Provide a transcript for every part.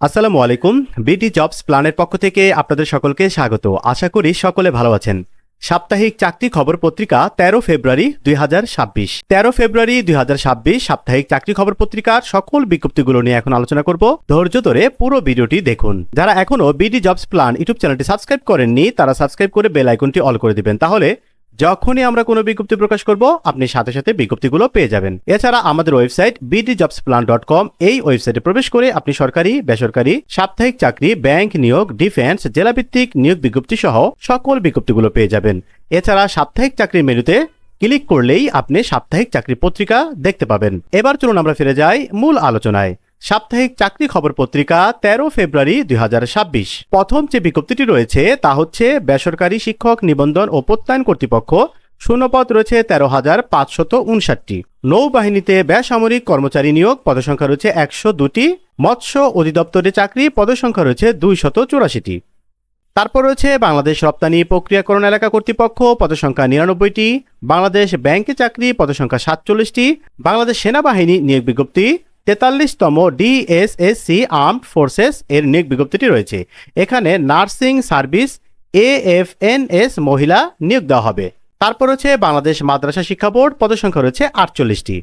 আসসালামু আলাইকুম। BD jobs প্ল্যানের পক্ষ থেকে আপনাদের সকলকে স্বাগত। আশা করি সকলে ভালো আছেন। সাপ্তাহিক চাকরি খবর পত্রিকা তেরো ফেব্রুয়ারি দুই হাজার ছাব্বিশ। তেরো ফেব্রুয়ারি দুই হাজার ছাব্বিশ সাপ্তাহিক চাকরি খবর পত্রিকার সকল বিজ্ঞপ্তিগুলো নিয়ে এখন আলোচনা করব। ধৈর্য ধরে পুরো ভিডিওটি দেখুন। যারা এখনও বিডি জবস প্ল্যান ইউটিউব চ্যানেলটি সাবস্ক্রাইব করেননি, তারা সাবস্ক্রাইব করে বেল আইকনটি অল করে দিবেন। তাহলে যখনই আমরা কোনো বিজ্ঞপ্তি প্রকাশ করব, আপনি সাথে সাথে বিজ্ঞপ্তিগুলো পেয়ে যাবেন। এছাড়া আমাদের website BD jobs plan dot com এই ওয়েবসাইটে প্রবেশ করে আপনি সরকারি, বেসরকারি, সাপ্তাহিক চাকরি, ব্যাংক নিয়োগ, ডিফেন্স, জেলাভিত্তিক নিয়োগ বিজ্ঞপ্তি সহ সকল বিজ্ঞপ্তিগুলো পেয়ে যাবেন। এছাড়া সাপ্তাহিক চাকরির মেনুতে ক্লিক করলেই আপনি সাপ্তাহিক চাকরি পত্রিকা দেখতে পাবেন। এবার চলুন আমরা ফিরে যাই মূল আলোচনায়। সাপ্তাহিক চাকরি খবর পত্রিকা তেরো ফেব্রুয়ারি দুই হাজার ছাব্বিশ। প্রথম যে বিজ্ঞপ্তিটি রয়েছে, তা হচ্ছে বেসরকারি শিক্ষক নিবন্ধন ও প্রত্যয়ন কর্তৃপক্ষ শূন্যপদ রয়েছে তেরো হাজার পাঁচশত উনষাটটি। নৌবাহিনীতে বেসামরিক কর্মচারী নিয়োগ, পদসংখ্যা রয়েছে একশো দুটি। মৎস্য অধিদপ্তরে চাকরি, পদসংখ্যা রয়েছে দুইশত চুরাশিটি। তারপর রয়েছে বাংলাদেশ রপ্তানি প্রক্রিয়াকরণ এলাকা কর্তৃপক্ষ, পদসংখ্যা নিরানব্বইটি। বাংলাদেশ ব্যাংকে চাকরি, পদসংখ্যা সাতচল্লিশটি। বাংলাদেশ সেনাবাহিনী নিয়োগ বিজ্ঞপ্তি। তেতাল্লিশতম ডিএসএসসি আর্মড ফোর্সেস এর নিয়োগ বিজ্ঞপ্তিটি রয়েছে। এখানে নার্সিং সার্ভিস, এএফএনএস মহিলা নিয়োগ দেওয়া হবে। তারপর হচ্ছে বাংলাদেশ মাদ্রাসা শিক্ষা বোর্ড, পদসংখ্যা রয়েছে আটচল্লিশটি।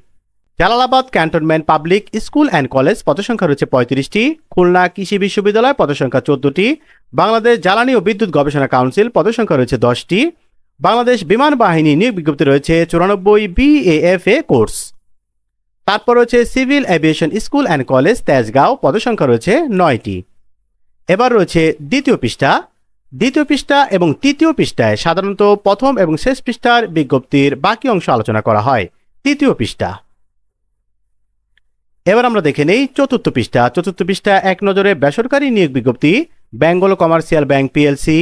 Jalalabad cantonment public school and college, পদসংখ্যা রয়েছে পঁয়ত্রিশটি। খুলনা কৃষি বিশ্ববিদ্যালয়, পদসংখ্যা চোদ্দটি। বাংলাদেশ জ্বালানি ও বিদ্যুৎ গবেষণা কাউন্সিল, পদসংখ্যা রয়েছে দশটি। বাংলাদেশ বিমান বাহিনী নিয়োগ বিজ্ঞপ্তি রয়েছে চুরানব্বই বিএএফএ কোর্স। তারপর রয়েছে civil aviation school and college, Tejgaon, পদসংখ্যা রয়েছে নয়টি। এবার রয়েছে দ্বিতীয় পৃষ্ঠা। দ্বিতীয় পৃষ্ঠা এবং তৃতীয় পৃষ্ঠায় সাধারণত প্রথম এবং শেষ পৃষ্ঠার বিজ্ঞপ্তির বাকি অংশ আলোচনা করা হয়। তৃতীয় পৃষ্ঠা। এবার আমরা দেখে নেই চতুর্থ পৃষ্ঠা। চতুর্থ পৃষ্ঠা এক নজরে বেসরকারি নিয়োগ বিজ্ঞপ্তি, Bengal commercial bank PLC,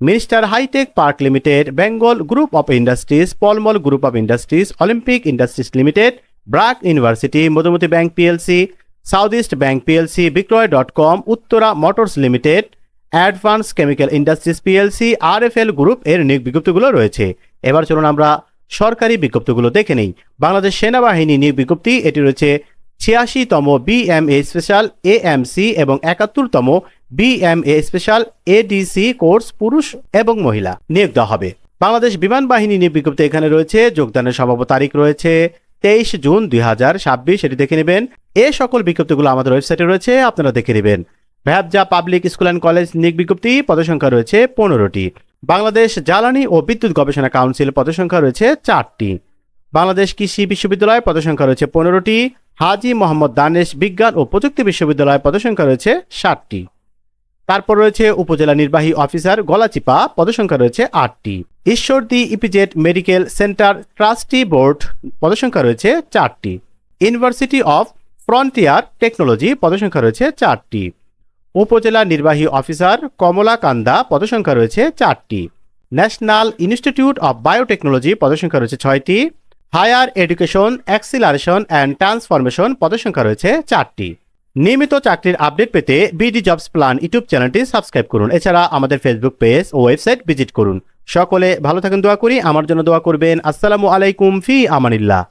minister hitech park limited, Bengal group of industries, Palmal group of industries, Olympic industries limited BRAC university, Madhumoti bank PLC south east bank PLC, Bikroy dot com, Uttara motors limited, advance chemical industries PLC R F L group এর নিয়োগ বিজ্ঞপ্তিগুলো রয়েছে। এবার চলুন আমরা সরকারি বিজ্ঞপ্তিগুলো দেখে নেই। বাংলাদেশ সেনাবাহিনী নিয়োগ বিজ্ঞপ্তি, এটি রয়েছে ছিয়াশিতম বিএমএ স্পেশাল এএমসি এবং একাত্তরতম বিএমএ স্পেশাল এডিসি কোর্স পুরুষ এবং মহিলা নিয়োগ দেওয়া হবে। বাংলাদেশ বিমান বাহিনী নিয়োগ বিজ্ঞপ্তি এখানে রয়েছে, যোগদানের সম্ভাব্য তারিখ রয়েছে তেইশ জুন দুই হাজার ছাব্বিশ এটি দেখে নেবেন। এ সকল বিজ্ঞপ্তিগুলো আমাদের ওয়েবসাইটে রয়েছে, আপনারা দেখে নেবেন। ভ্যাবজা পাবলিক স্কুল অ্যান্ড কলেজ নিয়োগ বিজ্ঞপ্তি, পদসংখ্যা রয়েছে পনেরোটি। বাংলাদেশ জ্বালানি ও বিদ্যুৎ গবেষণা কাউন্সিল পদসংখ্যা রয়েছে চারটি। বাংলাদেশ কৃষি বিশ্ববিদ্যালয় পদসংখ্যা রয়েছে পনেরোটি। হাজি মোহাম্মদ দানেশ বিজ্ঞান ও প্রযুক্তি বিশ্ববিদ্যালয় পদসংখ্যা রয়েছে ষাটটি। তারপর রয়েছে উপজেলা নির্বাহী অফিসার গলাচিপা, পদসংখ্যা রয়েছে আটটি। Ishwardi EPZ medical centre trustee board পদসংখ্যা রয়েছে চারটি। ইউনিভার্সিটি অফ ফ্রন্টিয়ার টেকনোলজি পদসংখ্যা রয়েছে চারটি। উপজেলা নির্বাহী অফিসার কমলাকান্দা পদসংখ্যা রয়েছে চারটি। ন্যাশনাল ইনস্টিটিউট অফ বায়োটেকনোলজি পদসংখ্যা রয়েছে ছয়টি। Higher education, acceleration and transformation পদসংখ্যা রয়েছে চারটি। নিয়মিত চাকরির আপডেট পেতে বিডি জবস প্ল্যান ইউটিউব চ্যানেলটি সাবস্ক্রাইব করুন। এছাড়া আমাদের ফেসবুক পেজ ও ওয়েবসাইট ভিজিট করুন। সকলে ভালো থাকেন দোয়া করি। আমার জন্য দোয়া করবেন। আসসালামু আলাইকুম ফি আমানিল্লাহ।